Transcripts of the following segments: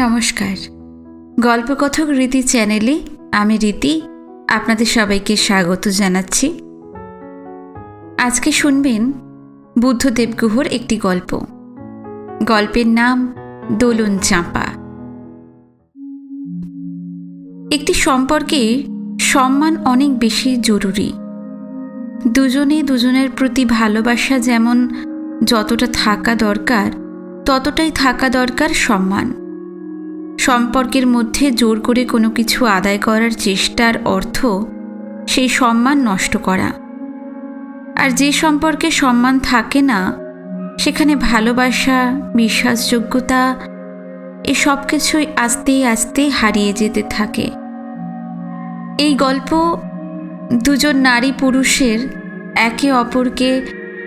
নমস্কার। গল্পকথক রীতি চ্যানেলে আমি রীতি, আপনাদের সবাইকে স্বাগত জানাচ্ছি। আজকে শুনবেন বুদ্ধদেব গুহর একটি গল্প। গল্পের নাম দোলন চাঁপা। একটি সম্পর্কে সম্মান অনেক বেশি জরুরি। দুজনে দুজনের প্রতি ভালোবাসা যেমন যতটা থাকা দরকার, ততটাই থাকা দরকার সম্মান। সম্পর্কের মধ্যে জোর করে কোনো কিছু আদায় করার চেষ্টার অর্থ সেই সম্মান নষ্ট করা। আর যে সম্পর্কে সম্মান থাকে না, সেখানে ভালোবাসা, বিশ্বাসযোগ্যতা, এ সব কিছুই আস্তে আস্তে হারিয়ে যেতে থাকে। এই গল্প দুজন নারী পুরুষের একে অপরকে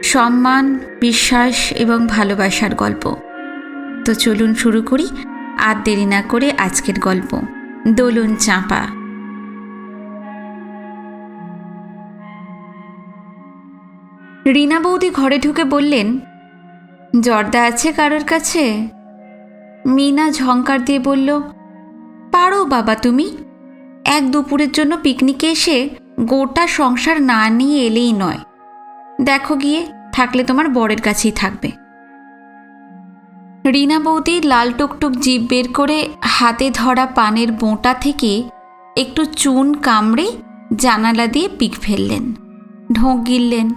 সম্মান, বিশ্বাস এবং ভালোবাসার গল্প। তো চলুন শুরু করি। আর দেরি না করে আজকের গল্প। দোলন চাঁপা। রীনা বৌদি ঘরে ঢুকে বললেন, জর্দা আছে কারোর কাছে? মিনা ঝঙ্কার দিয়ে বলল, পারো বাবা তুমি, এক দুপুরের জন্য পিকনিকে এসে গোটা সংসার না নিয়ে এলেই নয়। দেখো গিয়ে, থাকলে তোমার বরের কাছেই থাকবে। রীনা বৌদি লাল টুকটুক জিভ বের করে হাতে ধরা পানের বোঁটা থেকে একটু চুন কামড়ে জানালা দিয়ে পিক ফেললেন ঢোঁক গিললেন।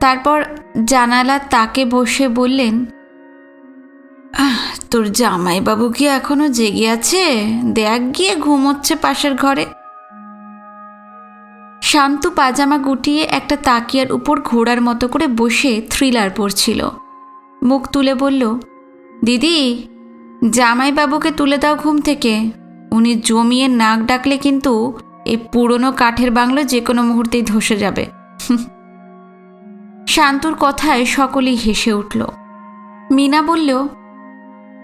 তারপর জানালার তাকে বসে বললেন "আহ, তোর জামাইবাবু কি এখনও জেগে আছে? দেখ গিয়ে ঘুমোচ্ছে পাশের ঘরে। শান্তু পাজামা গুটিয়ে একটা তাকিয়ার উপর ঘোড়ার মতো করে বসে থ্রিলার পড়ছিল মুখ তুলে বলল দিদি, জামাইবাবুকে তুলে দাও ঘুম থেকে। উনি জমিয়ে নাক ডাকলে কিন্তু এই পুরনো কাঠের বাংলো যে কোনো মুহূর্তেই ধসে যাবে। শান্তুর কথায় সকলেই হেসে উঠল। মিনা বলল,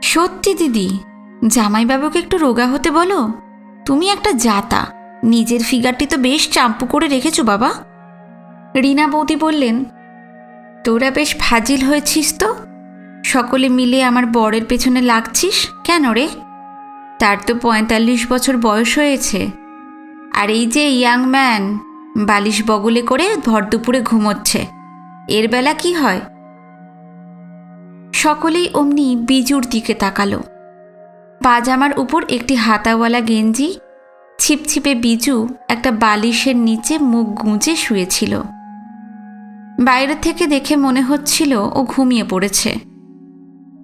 সত্যি দিদি, জামাইবাবুকে একটু রোগা হতে বলো। তুমি একটা জাতা, নিজের ফিগারটি তো বেশ চাম্পু করে রেখেছো বাবা। রীনা বৌদি বললেন, তোরা বেশ ফাজিল হয়েছিস তো? সকলে মিলে আমার বরের পেছনে লাগছিস? কেন রে? তার তো পঁয়তাল্লিশ বছর বয়স হয়েছে। আর এই যে ইয়াং ম্যান, বালিশ বগলে করে ভর দুপুরে ঘুমোচ্ছে। এর বেলা কি হয়? সকলেই অমনি বিজুর দিকে তাকালো। পাজামার উপর একটি হাতাওয়ালা গেঞ্জি, ছিপছিপে বিজু একটা বালিশের নিচে মুখ গুঁজে শুয়েছিল। বাইরে থেকে দেখে মনে হচ্ছিল ও ঘুমিয়ে পড়েছে।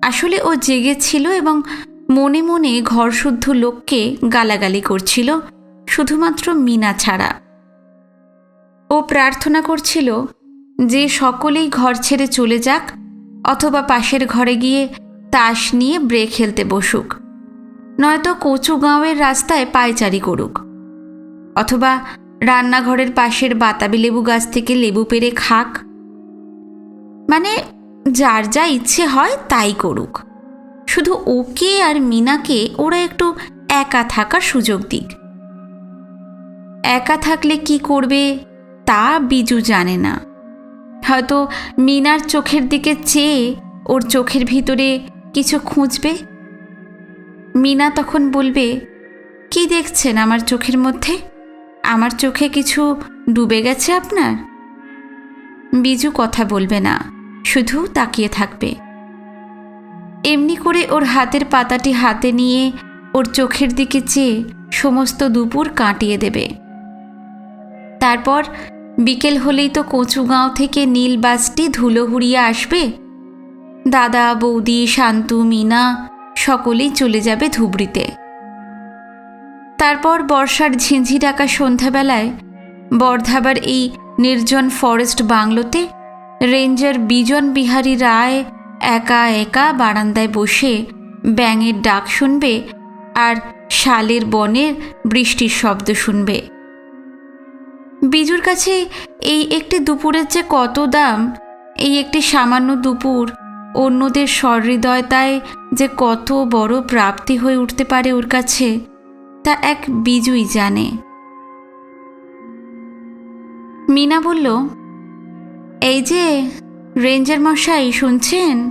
আসলে ও জেগেছিল এবং মনে মনে ঘরশুদ্ধ লোককে গালাগালি করছিল, শুধুমাত্র মিনা ছাড়া। ও প্রার্থনা করছিল যে সকলেই ঘর ছেড়ে চলে যাক, অথবা পাশের ঘরে গিয়ে তাস নিয়ে ব্রেক খেলতে বসুক। নয়তো কচু গাঁওয়ের রাস্তায় পায়চারি করুক। অথবা রান্নাঘরের পাশের বাতাবি লেবু গাছ থেকে লেবু পেরে খাক। মানে যার যা ইচ্ছে হয় তাই করুক। শুধু ওকে আর মিনাকে ওরা একটু একা থাকার সুযোগ দিক। একা থাকলে কি করবে তা বিজু জানে না। হয়তো মিনার চোখের দিকে চেয়ে ওর চোখের ভিতরে কিছু খুঁজবে। মিনা তখন বলবে, কি দেখছেন আমার চোখের মধ্যে? আমার চোখে কিছু ডুবে গেছে আপনার? বিজু কথা বলবে না। শুধু তাকিয়ে থাকবে। এমনি করে ওর হাতের পাতাটি হাতে নিয়ে ওর চোখের দিকে চেয়ে সমস্ত দুপুর কাটিয়ে দেবে। তারপর বিকেল হলেই তো কচুগাঁও থেকে নীল বাসটি ধুলো হুড়িয়ে আসবে। দাদা, বৌদি, শান্তু, মিনা সকলেই চলে যাবে ধুবড়িতে। তারপর বর্ষার ঝিঁঝি ডাকা সন্ধ্যাবেলায় বর্ধাবার এই নির্জন ফরেস্ট বাংলোতে রেঞ্জার বিজন বিহারী রায় একা একা বারান্দায় বসে ব্যাঙের ডাক শুনবে আর শালের বনের বৃষ্টির শব্দ শুনবে। বিজুর কাছে এই একটি দুপুরের যে কত দাম? এই একটি সামান্য দুপুর অন্যদের সহৃদয়তায় যে কত বড় প্রাপ্তি হয়ে উঠতে পারে ওর কাছে, তা এক বিজুই জানে। মিনা বলল এই যে, রেঞ্জার মশাই, শুনছেন?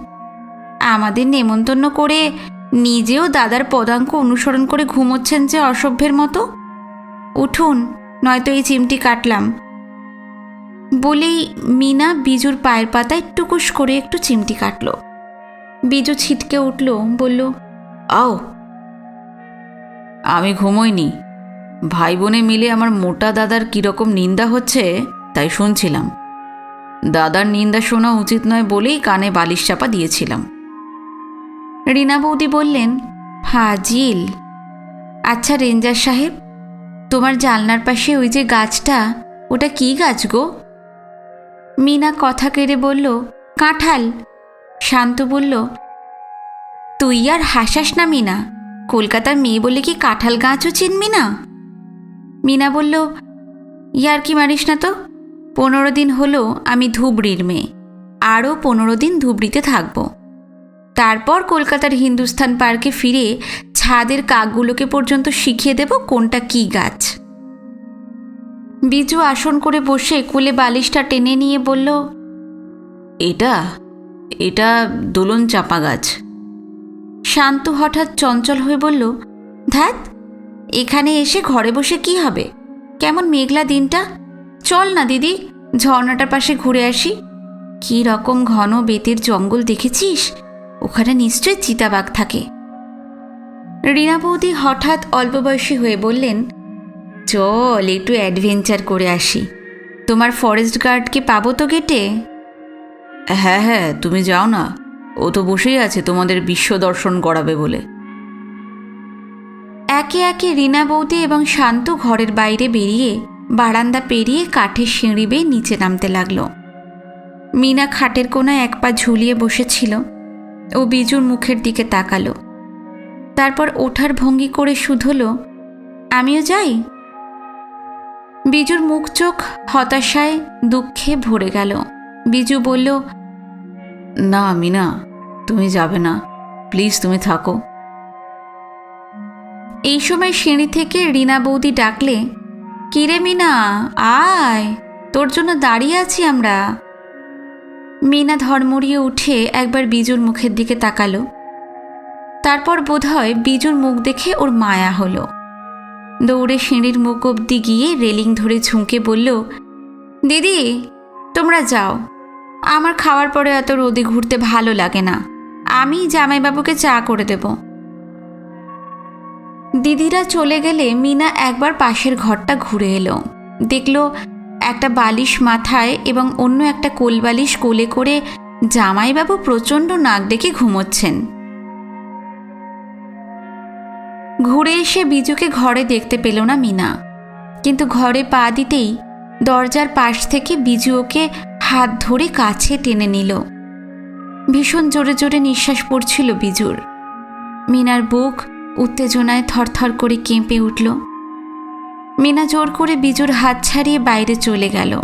আমাদের নেমন্তন্ন করে নিজেও দাদার পদাঙ্ক অনুসরণ করে ঘুমোচ্ছেন যে অসভ্যের মতো। উঠুন, নয়তো এই চিমটি কাটলাম। বলেই মিনা বিজুর পায়ের পাতায় টুকুস করে একটু চিমটি কাটল। বিজু ছিটকে উঠল, বলল, আও, আমি ঘুমোইনি। ভাই বোনে মিলে আমার মোটা দাদার কীরকম নিন্দা হচ্ছে, তাই শুনছিলাম। দাদার নিন্দা শোনা উচিত নয় বলেই কানে বালিশ চাপা দিয়েছিলাম। রীনা বৌদি বললেন, ফাজিল। আচ্ছা রেঞ্জার সাহেব, তোমার জানলার পাশে ওই যে গাছটা, ওটা কি গাছ গো? মিনা কথা কেড়ে বলল, কাঁঠাল। শান্ত বলল, তুই আর হাসাস না মিনা, কলকাতার মেয়ে বলে কি কাঁঠাল গাছও চিনবি না? মিনা বলল, ইয়ার কি মারিস না তো? পনেরো দিন হলো আমি ধুবড়ির মেয়ে। আরও পনেরো দিন ধুবড়িতে থাকব। তারপর কলকাতার হিন্দুস্থান পার্কে ফিরে ছাদের কাকগুলোকে পর্যন্ত শিখিয়ে দেব কোনটা কি গাছ। বিজু আসন করে বসে কোলে বালিশটা টেনে নিয়ে বলল, এটা এটা দোলন চাপা গাছ। শান্ত হঠাৎ চঞ্চল হয়ে বলল ধ্যাত এখানে এসে ঘরে বসে কি হবে? কেমন মেঘলা দিনটা? চল না, দিদি। ঝর্ণাটার পাশে ঘুরে আসি। কী রকম ঘন বেতের জঙ্গল দেখেছিস? ওখানে নিশ্চয় চিতাবাঘ থাকে। রীনা বৌদি হঠাৎ অল্প বয়সী হয়ে বললেন, চল, একটু অ্যাডভেঞ্চার করে আসি। তোমার ফরেস্ট গার্ডকে পাবো তো গেটে হ্যাঁ হ্যাঁ তুমি যাও না। ও তো বসেই আছে, তোমাদের বিশ্ব দর্শন করাবে বলে। একে একে রীনা বৌদি এবং শান্ত ঘরের বাইরে বেরিয়ে বারান্দা পেরিয়ে কাঠের সিঁড়ি বেয়ে নিচে নামতে লাগল। মিনা খাটের কোনায় এক পা ঝুলিয়ে বসেছিল ও বিজুর মুখের দিকে তাকালো। তারপর ওঠার ভঙ্গি করে শুধল, আমিও যাই? বিজুর মুখ চোখ হতাশায় দুঃখে ভরে গেল। বিজু বলল, না মিনা, তুমি যাবে না। প্লিজ তুমি থাকো। এই সময় সিঁড়ি থেকে রিনা বৌদি ডাকলে কিরে মিনা, আয়। তোর জন্য দাঁড়িয়ে আছি আমরা। মিনা ধর্মড়িয়ে উঠে একবার বিজুর মুখের দিকে তাকালো। তারপর বোধহয় বিজুর মুখ দেখে ওর মায়া হলো। দৌড়ে সিঁড়ির মুখ অব্দি গিয়ে রেলিং ধরে ঝুঁকে বলল, দিদি, তোমরা যাও। আমার খাওয়ার পরে এত রোদে ঘুরতে ভালো লাগে না। আমি জামাইবাবুকে চা করে দেব। দিদিরা চলে গেলে মিনা একবার পাশের ঘরটা ঘুরে এলো। দেখল একটা বালিশ মাথায় এবং অন্য একটা কোলবালিশ কোলে করে জামাইবাবু প্রচণ্ড নাক ডেকে ঘুমোচ্ছেন। ঘুরে এসে বিজুকে ঘরে দেখতে পেল না মিনা। কিন্তু ঘরে পা দিতেই দরজার পাশ থেকে বিজু ওকে হাত ধরে কাছে টেনে নিল। ভীষণ জোরে জোরে নিঃশ্বাস পড়ছিল বিজুর। মিনার বুক উত্তেজনায় থরথর করে কেঁপে উঠল। মিনা জোর করে বিজুর হাত ছাড়িয়ে বাইরে চলে গেল।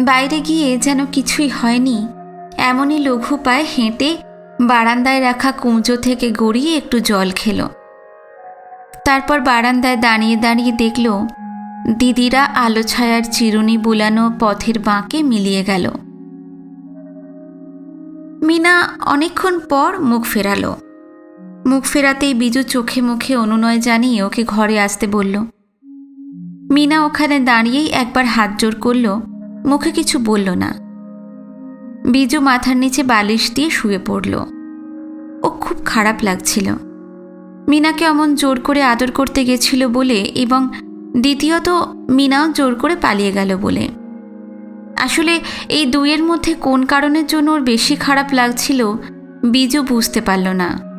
বাইরে গিয়ে যেন কিছুই হয়নি, এমনই লঘু পায়ে হেঁটে বারান্দায় রাখা কুঁজো থেকে গড়িয়ে একটু জল খেল। তারপর বারান্দায় দাঁড়িয়ে দাঁড়িয়ে দেখল, দিদিরা আলো ছায়ার চিরুনি বুলানো পথের বাঁকে মিলিয়ে গেল। মিনা অনেকক্ষণ পর মুখ ফেরালো। মুখ ফেরাতেই বিজু চোখে মুখে অনুনয় জানিয়ে ওকে ঘরে আসতে বলল। মিনা ওখানে দাঁড়িয়েই একবার হাত জোর করল, মুখে কিছু বলল না। বিজু মাথার নিচে বালিশ দিয়ে শুয়ে পড়ল। ও খুব খারাপ লাগছিল। মিনাকে অমন জোর করে আদর করতে গেছিল বলে এবং দ্বিতীয়ত মিনাও জোর করে পালিয়ে গেল বলে। আসলে এই দুইয়ের মধ্যে কোন কারণের জন্য ওর বেশি খারাপ লাগছিল, বিজু বুঝতে পারল না।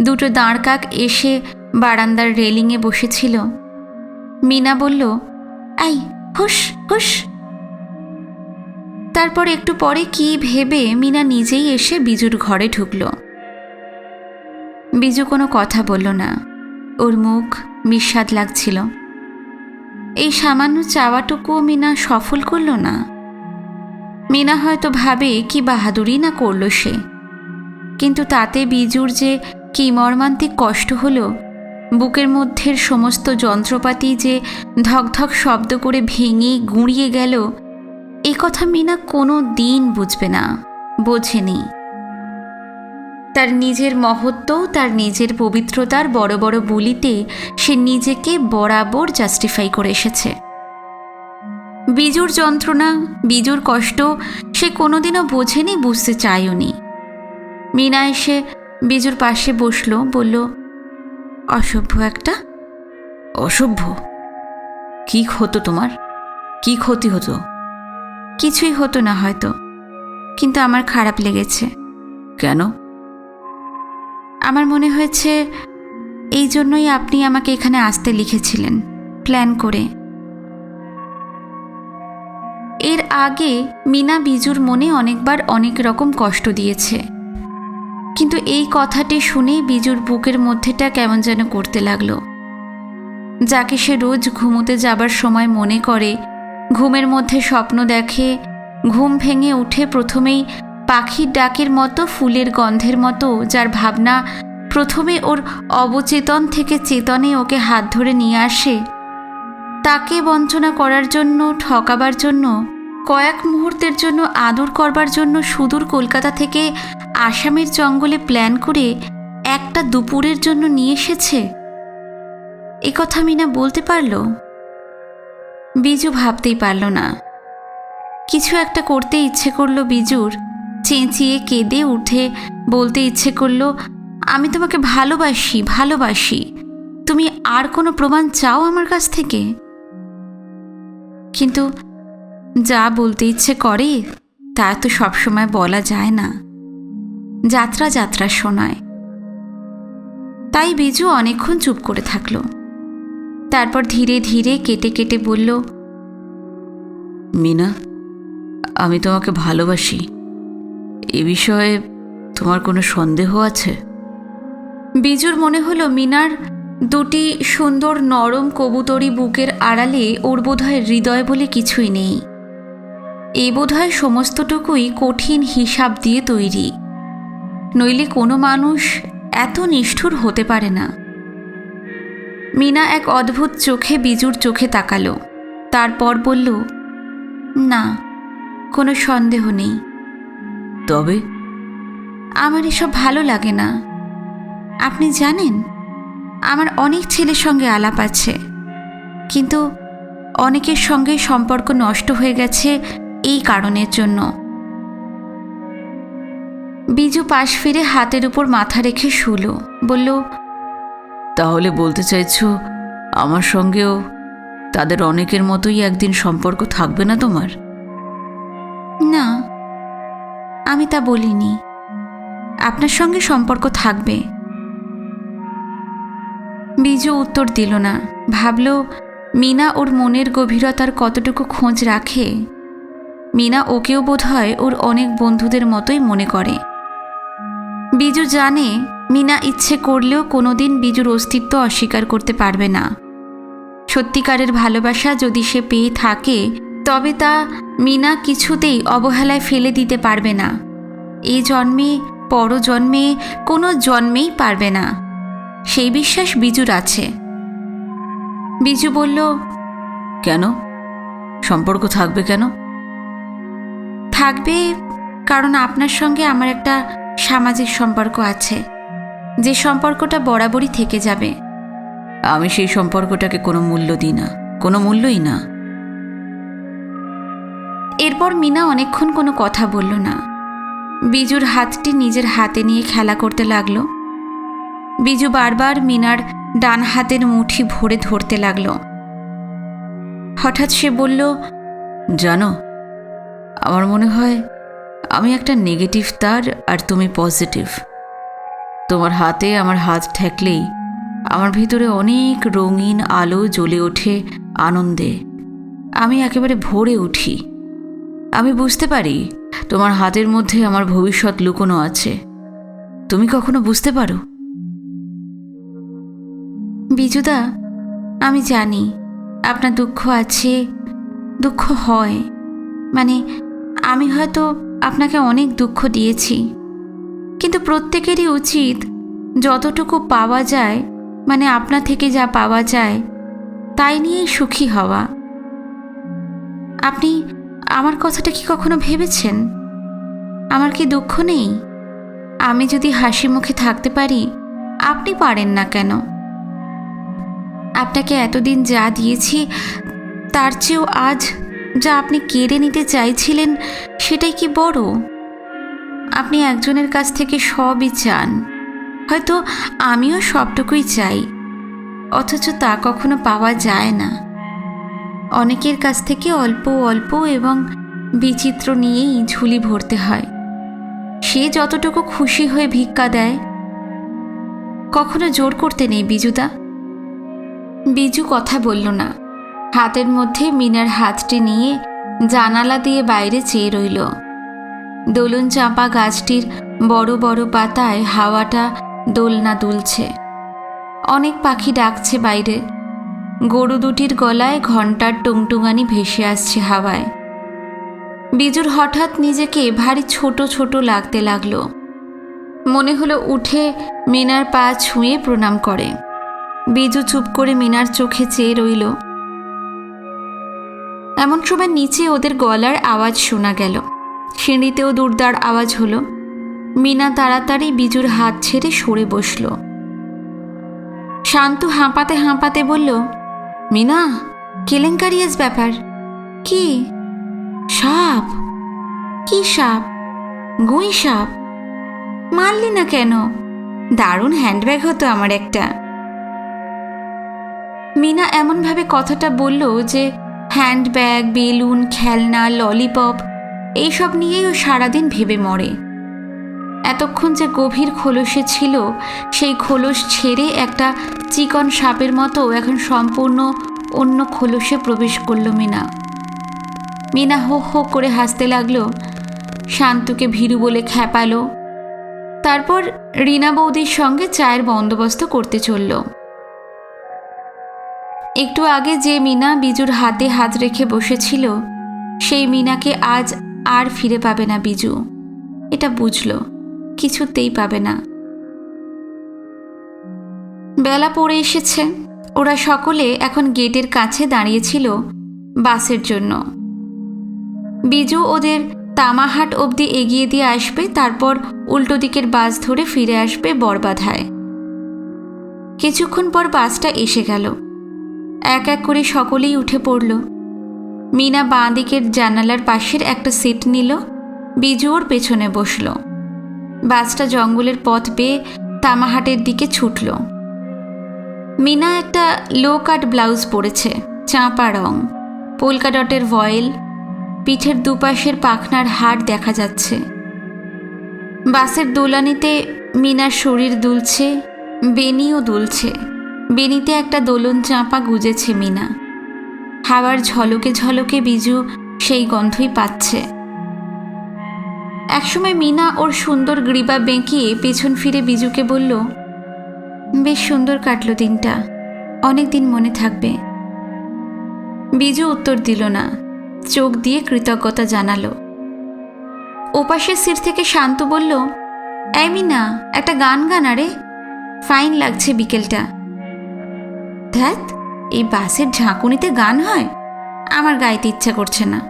দুটো দাঁড়কাক এসে বারান্দার রেলিংয়ে বসেছিল। মিনা বলল আই হুস হুস তারপর একটু পরে কি ভেবে মিনা নিজেই এসে বিজুর ঘরে ঢুকল। বিজু কোনো কথা বলল না। ওর মুখ বিস্বাদ লাগছিল। এই সামান্য চাওয়াটুকুও মিনা সফল করল না। মিনা হয়তো ভাবে কি বাহাদুরি না করল সে। কিন্তু তাতে বিজুর যে কি মর্মান্তিক কষ্ট হলো? বুকের মধ্যের সমস্ত যন্ত্রপাতি যে ধকধক শব্দ করে ভেঙে গুঁড়িয়ে গেল, এ কথা মিনা কোনো দিন বুঝবে না, বোঝেনি। তার নিজের মহত্ব, তার নিজের পবিত্রতার বড় বড় বলিতে সে নিজেকে বরাবর জাস্টিফাই করে এসেছে। বিজুর যন্ত্রণা, বিজুর কষ্ট সে কোনোদিনও বোঝেনি, বুঝতে চায়ওনি। মিনা এসে বিজুর পাশে বসল বলল অসভ্য একটা? অসভ্য? কি হতো তোমার? কি ক্ষতি হতো? কিছুই হতো না হয়তো কিন্তু আমার খারাপ লেগেছে। কেন? আমার মনে হয়েছে এই জন্যই আপনি আমাকে এখানে আসতে লিখেছিলেন প্ল্যান করে। এর আগে মিনা বিজুর মনে অনেকবার অনেক রকম কষ্ট দিয়েছে। কিন্তু এই কথাটি শুনেই বিজুর বুকের মধ্যেটা কেমন যেন করতে লাগল। যাকে সে রোজ ঘুমোতে যাবার সময় মনে করে, ঘুমের মধ্যে স্বপ্ন দেখে, ঘুম ভেঙে উঠে প্রথমেই পাখির ডাকের মতো, ফুলের গন্ধের মতো, যার ভাবনা প্রথমে ওর অবচেতন থেকে চেতনে ওকে হাত ধরে নিয়ে আসে। তাকে বঞ্চনা করার জন্য, ঠকাবার জন্য, কয়েক মুহূর্তের জন্য, আদর করবার জন্য সুদূর কলকাতা থেকে আসামের জঙ্গলে প্ল্যান করে একটা দুপুরের জন্য নিয়ে এসেছে। এ কথা মিনা বলতে পারল। বিজু ভাবতেই পারল না। কিছু একটা করতে ইচ্ছে করল বিজুর। চেঁচিয়ে কেঁদে উঠে বলতে ইচ্ছে করল, আমি তোমাকে ভালোবাসি ভালোবাসি। তুমি আর কোনো প্রমাণ চাও আমার কাছ থেকে? কিন্তু যা বলতে ইচ্ছে করে, তা তো সবসময় বলা যায় না। যাত্রা যাত্রা শোনায়। তাই বিজু অনেকক্ষণ চুপ করে থাকল। তারপর ধীরে ধীরে কেটে কেটে বলল মিনা আমি তোমাকে ভালোবাসি। এ বিষয়ে তোমার কোনো সন্দেহ আছে? বিজুর মনে হলো মিনার দুটি সুন্দর নরম কবুতরি বুকের আড়ালে ওর বোধহয় হৃদয় বলে কিছুই নেই। এই বোধহয় সমস্তটুকুই কঠিন হিসাব দিয়ে তৈরি। নইলে কোনো মানুষ এত নিষ্ঠুর হতে পারে না। মিনা এক অদ্ভুত চোখে বিজুর চোখে তাকালো। তারপর বলল না কোনো সন্দেহ নেই। তবে? আমার এসব ভালো লাগে না। আপনি জানেন আমার অনেক ছেলের সঙ্গে আলাপ আছে। কিন্তু অনেকের সঙ্গে সম্পর্ক নষ্ট হয়ে গেছে এই কারণের জন্য। বিজু পাশ ফিরে হাতের উপর মাথা রেখে শুলো। বলল তাহলে বলতে চাইছো আমার সঙ্গেও তাদের অনেকের মতোই একদিন সম্পর্ক থাকবে না তোমার? না আমি তা বলিনি। আপনার সঙ্গে সম্পর্ক থাকবে। বিজু উত্তর দিল না। ভাবল মিনা ওর মনের গভীরতার কতটুকু খোঁজ রাখে? মিনা ওকেও বোধহয় ওর অনেক বন্ধুদের মতোই মনে করে। বিজু জানে মিনা ইচ্ছে করলেও কোনোদিন বিজুর অস্তিত্ব অস্বীকার করতে পারবে না। সত্যিকারের ভালোবাসা যদি সে পেয়ে থাকে তবে তা মিনা কিছুতেই অবহেলায় ফেলে দিতে পারবে না। এই জন্মে পরজন্মে কোনো জন্মেই পারবে না। সেই বিশ্বাস বিজুর আছে। বিজু বলল কেন? সম্পর্ক থাকবে কেন? থাকবে কারণ আপনার সঙ্গে আমার একটা সামাজিক সম্পর্ক আছে। যে সম্পর্কটা বরাবরই থেকে যাবে। আমি সেই সম্পর্কটাকে কোনো মূল্য দিই না। কোনো মূল্যই না। এরপর মিনা অনেকক্ষণ কোনো কথা বলল না। বিজুর হাতটি নিজের হাতে নিয়ে খেলা করতে লাগল। বিজু বারবার মিনার ডান হাতের মুঠি ভরে ধরতে লাগল। হঠাৎ সে বলল জানো আমার মনে হয় আমি একটা নেগেটিভ তার আর তুমি পজিটিভ। তোমার হাতে আমার হাত ঠেকলেই আমার ভিতরে অনেক রঙিন আলো জ্বলে ওঠে আনন্দে। আমি একেবারে ভরে উঠি। আমি বুঝতে পারি তোমার হাতের মধ্যে আমার ভবিষ্যৎ লুকোনো আছে। তুমি কখনো বুঝতে পারো? বিজুদা, আমি জানি আপনার দুঃখ আছে, দুঃখ হয়। মানে আমি হয়তো আপনাকে অনেক দুঃখ দিয়েছি। কিন্তু প্রত্যেকেরই উচিত যতটুকু পাওয়া যায় মানে আপনা থেকে যা পাওয়া যায়, তাই নিয়েই সুখী হওয়া। আপনি আমার কথাটা কি কখনো ভেবেছেন? আমার কি দুঃখ নেই? আমি যদি হাসি মুখে থাকতে পারি, আপনি পারেন না কেন? আপনাকে এতদিন যা দিয়েছি, তার চেয়েও আজ যা আপনি কেড়ে নিতে চাইছিলেন, সেটাই কি বড়? আপনি একজনের কাছ থেকে সবই চান। হয়তো আমিও সবটুকুই চাই, অথচ তা কখনো পাওয়া যায় না। অনেকের কাছ থেকে অল্প অল্প এবং বিচিত্র নিয়েই ঝুলি ভরতে হয়। সে যতটুকু খুশি হয়ে ভিক্ষা দেয়। কখনো জোর করতে নেই, বিজুদা। বিজু কথা বলল না। হাতের মধ্যে মিনার হাতটি নিয়ে জানালা দিয়ে বাইরে চেয়ে রইল। দোলন চাঁপা গাছটির বড় বড় পাতায় হাওয়াটা দোলনা দুলছে। অনেক পাখি ডাকছে বাইরে। গরু দুটির গলায় ঘণ্টার টুংটুঙানি ভেসে আসছে হাওয়ায়। বিজুর হঠাৎ নিজেকে ভারী ছোট ছোট লাগতে লাগল। মনে হলো উঠে মিনার পা ছুঁয়ে প্রণাম করে। বিজু চুপ করে মিনার চোখে চেয়ে রইল। এমন সময় নিচে ওদের গলার আওয়াজ শোনা গেল। সিঁড়িতেও দুর্দার আওয়াজ হলো। মিনা তাড়াতাড়ি বিজুর হাত ছেড়ে সরে বসল। শান্তু হাঁপাতে হাঁপাতে বলল, মিনা কেলেঙ্কারিয়াস ব্যাপার। কি? সাপ? কি সাপ? গুই সাপ? মারলি না কেন? দারুণ হ্যান্ডব্যাগ হতো আমার একটা। মিনা এমনভাবে কথাটা বলল যে হ্যান্ডব্যাগ, বেলুন, খেলনা, ললিপপ, এইসব নিয়েই ও সারাদিন ভেবে মরে। এতক্ষণ যে গভীর খোলসে ছিল, সেই খোলস ছেড়ে একটা চিকন সাপের মতো এখন সম্পূর্ণ অন্য খোলসে প্রবেশ করল মিনা। মিনা হো হো করে হাসতে লাগল, শান্তুকে ভীরু বলে খ্যাপালো। তারপর রিনা বৌদির সঙ্গে চায়ের বন্দোবস্ত করতে চলল। একটু আগে যে মিনা বিজুর হাতে হাত রেখে বসেছিল, সেই মিনাকে আজ আর ফিরে পাবে না বিজু। এটা বুঝল, কিছুতেই পাবে না। বেলা পড়ে এসেছে। ওরা সকলে এখন গেটের কাছে দাঁড়িয়েছিল বাসের জন্য। বিজু ওদের তামাহাট অবধি এগিয়ে দিয়ে আসবে, তারপর উল্টো দিকের বাস ধরে ফিরে আসবে বরবাধায়। কিছুক্ষণ পর বাসটা এসে গেল। এক এক করে সকলেই উঠে পড়ল। মিনা বাঁ দিকের জানালার পাশের একটা সিট নিল, বিজু ওর পেছনে বসল। বাসটা জঙ্গলের পথ বেয়ে তামাহাটের দিকে ছুটল। মিনা একটা লো কাট ব্লাউজ পরেছে, চাঁপা রং পোলকা ডটের ভয়েল পিঠের দুপাশের পাখনার হাড় দেখা যাচ্ছে। বাসের দোলানিতে মিনার শরীর দুলছে বেনিও দুলছে। বেনিতে একটা দোলন চাঁপা গুজেছে মিনা। হাওয়ার ঝলকে ঝলকে বিজু সেই গন্ধই পাচ্ছে। একসময় মিনা ওর সুন্দর গ্রীবা বেঁকিয়ে পেছন ফিরে বিজুকে বলল, বেশ সুন্দর কাটলো দিনটা অনেক দিন মনে থাকবে। বিজু উত্তর দিল না, চোখ দিয়ে কৃতজ্ঞতা জানালো। ওপাশের সিট থেকে শান্ত বলল, এই মিনা, একটা গান গানা রে, ফাইন লাগছে বিকেলটা। ধ্যাত এই বাসের ঝাঁকুনিতে গান হয়? আমার গাইতে ইচ্ছা করছে না।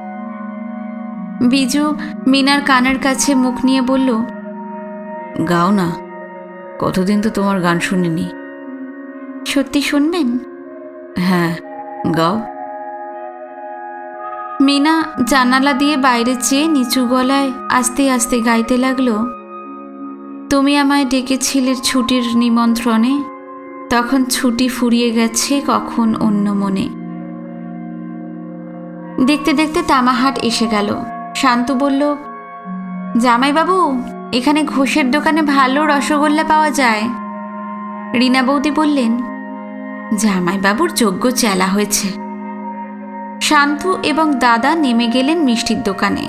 বিজু মিনার কানের কাছে মুখ নিয়ে বলল গাও না কতদিন তো তোমার গান শুনিনি। সত্যি শুনবেন? হ্যাঁ গাও। মিনা জানালা দিয়ে বাইরে চেয়ে নিচু গলায় আস্তে আস্তে গাইতে লাগল তুমি আমায় ডেকেছিলে ছুটির নিমন্ত্রণে তখন ছুটি ফুরিয়ে গেছে কখন অন্য মনে। দেখতে দেখতে তামাহাট এসে গেল। শান্তু বলল, জামাইবাবু, এখানে ঘোষের দোকানে ভালো রসগোল্লা পাওয়া যায়। রীনা বৌদি বললেন, জামাইবাবুর যোগ্য চেলা হয়েছে। শান্তু এবং দাদা নেমে গেলেন মিষ্টির দোকানে।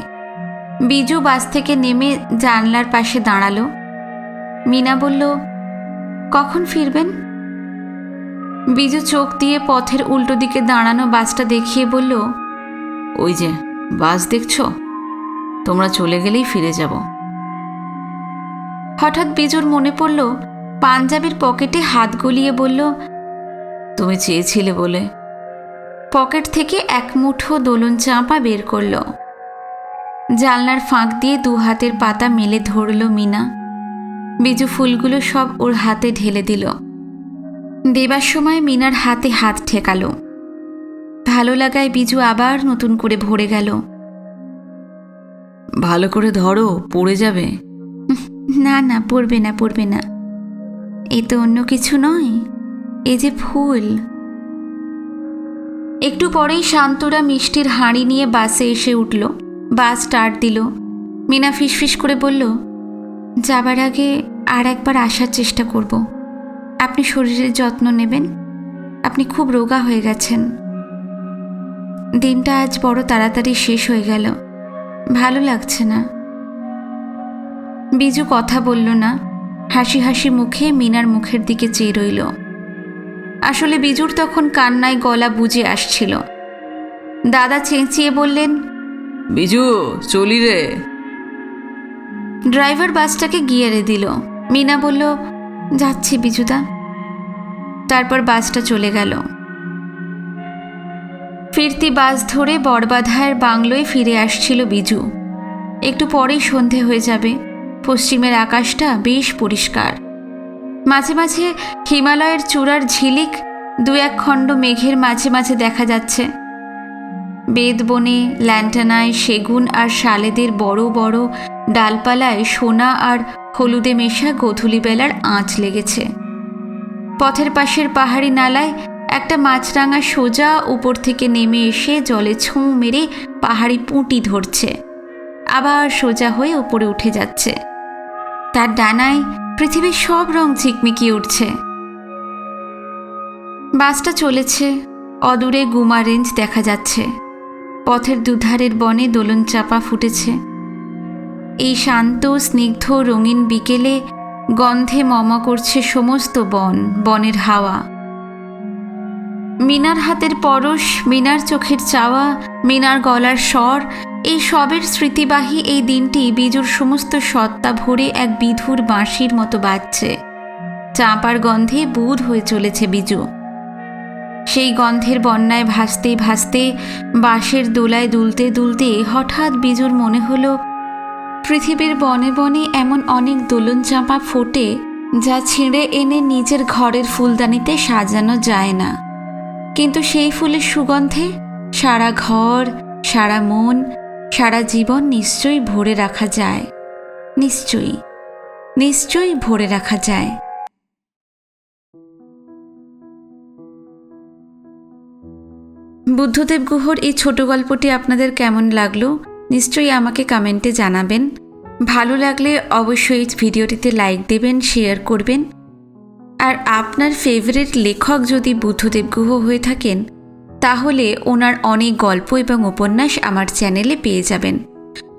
বিজু বাস থেকে নেমে জানলার পাশে দাঁড়াল। মিনা বলল, কখন ফিরবেন? বিজু চোখ দিয়ে পথের উল্টো দিকে দাঁড়ানো বাসটা দেখিয়ে বলল, ওই যে, বাস দেখছ? তোমরা চলে গেলেই ফিরে যাব। হঠাৎ বিজুর মনে পড়ল, পাঞ্জাবির পকেটে হাত গলিয়ে বলল, তুমি চেয়েছিলে বলে। পকেট থেকে এক মুঠো দোলন চাঁপা বের করল। জানলার ফাঁক দিয়ে দু হাতের পাতা মেলে ধরল মিনা। বিজু ফুলগুলো সব ওর হাতে ঢেলে দিল। দেবার সময় মিনার হাতে হাত ঠেকালো। ভালো লাগায় বিজু আবার নতুন করে ভরে গেল। ভালো করে ধরো পড়ে যাবে। না না পড়বে না পড়বে না। এ তো অন্য কিছু নয় এ যে ফুল। একটু পরেই শান্তরা মিষ্টির হাঁড়ি নিয়ে বাসে এসে উঠল। বাস স্টার্ট দিল। মিনা ফিসফিস করে বলল যাবার আগে আর একবার আসার চেষ্টা করব। আপনি শরীরের যত্ন নেবেন। আপনি খুব রোগা হয়ে গেছেন। দিনটা আজ বড় তাড়াতাড়ি শেষ হয়ে গেল। ভালো লাগছে না। বিজু কথা বলল না। হাসি হাসি মুখে মিনার মুখের দিকে চেয়ে রইল। আসলে বিজুর তখন কান্নায় গলা বুঝে আসছিল। দাদা চেঁচিয়ে বললেন বিজু চলি রে। ড্রাইভার বাসটাকে গিয়ারে দিল। মিনা বলল যাচ্ছি, বিজুদা। তারপর বাসটা চলে গেল। ফিরতি বাস ধরে বড়বাধায়ের বাংলোয় ফিরে আসছিল বিজু। একটু পরেই সন্ধে হয়ে যাবে। পশ্চিমের আকাশটা বেশ পরিষ্কার। মাঝে মাঝে হিমালয়ের চূড়ার ঝিলিক দু এক খণ্ড মেঘের মাঝে মাঝে দেখা যাচ্ছে। বেদবনে ল্যান্টানায়, সেগুন আর শালেদের বড় বড় ডালপালায় সোনা আর হলুদে মেশা গোধূলিবেলার আঁচ লেগেছে। পথের পাশের পাহাড়ি নালায় একটা মাছরাঙা সোজা উপর থেকে নেমে এসে জলে ছুঁ মেরে পাহাড়ি পুঁটি ধরছে। আবার সোজা হয়ে ওপরে উঠে যাচ্ছে। তার ডানায় পৃথিবীর সব রং ঝিকমিকিয়ে উঠছে। বাসটা চলেছে। অদূরে গুমা রেঞ্জ দেখা যাচ্ছে। পথের দুধারের বনে দোলন চাপা ফুটেছে। এই শান্ত, স্নিগ্ধ, রঙিন বিকেলে গন্ধে মমা করছে সমস্ত বন, বনের হাওয়া। মিনার হাতের পরশ, মিনার চোখের চাওয়া, মিনার গলার স্বর, এই সবের স্মৃতিবাহী এই দিনটি বিজুর সমস্ত সত্তা ভরে এক বিধুর বাঁশির মতো বাজছে। চাঁপার গন্ধে বুধ হয়ে চলেছে বিজু। সেই গন্ধের বন্যায় ভাসতে ভাসতে বাঁশের দোলায় দুলতে দুলতে হঠাৎ বিজুর মনে হলো পৃথিবীর বনে বনে এমন অনেক দোলন চাঁপা ফোটে যা ছিঁড়ে এনে নিজের ঘরের ফুলদানিতে সাজানো যায় না। কিন্তু সেই ফুলের সুগন্ধে সারা ঘর, সারা মন, সারা জীবন নিশ্চয়ই ভরে রাখা যায়। নিশ্চয়ই নিশ্চয়ই ভরে রাখা যায়। বুদ্ধদেব গুহর এই ছোট গল্পটি আপনাদের কেমন লাগল? নিশ্চয়ই আমাকে কমেন্টে জানাবেন। ভালো লাগলে অবশ্যই ভিডিওটিতে লাইক দেবেন, শেয়ার করবেন। আর আপনার ফেভারিট লেখক যদি বুদ্ধদেব গুহ হয়ে থাকেন, তাহলে ওনার অনেক গল্প এবং উপন্যাস আমার চ্যানেলে পেয়ে যাবেন।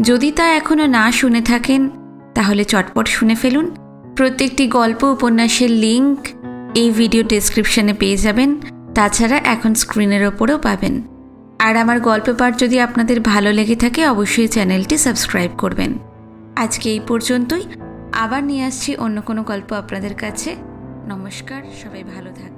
যদি তা এখনও না শুনে থাকেন, তাহলে চটপট শুনে ফেলুন। প্রত্যেকটি গল্প, উপন্যাসের লিংক এই ভিডিও ডেসক্রিপশনে পেয়ে যাবেন। তাছাড়া এখন স্ক্রিনের ওপরেও পাবেন। আর আমার গল্প পাঠ যদি আপনাদের ভালো লেগে থাকে, অবশ্যই চ্যানেলটি সাবস্ক্রাইব করবেন। আজকে এই পর্যন্তই। আবার নিয়ে আসছি অন্য কোনো গল্প আপনাদের কাছে। নমস্কার, সবাই ভালো থাকবেন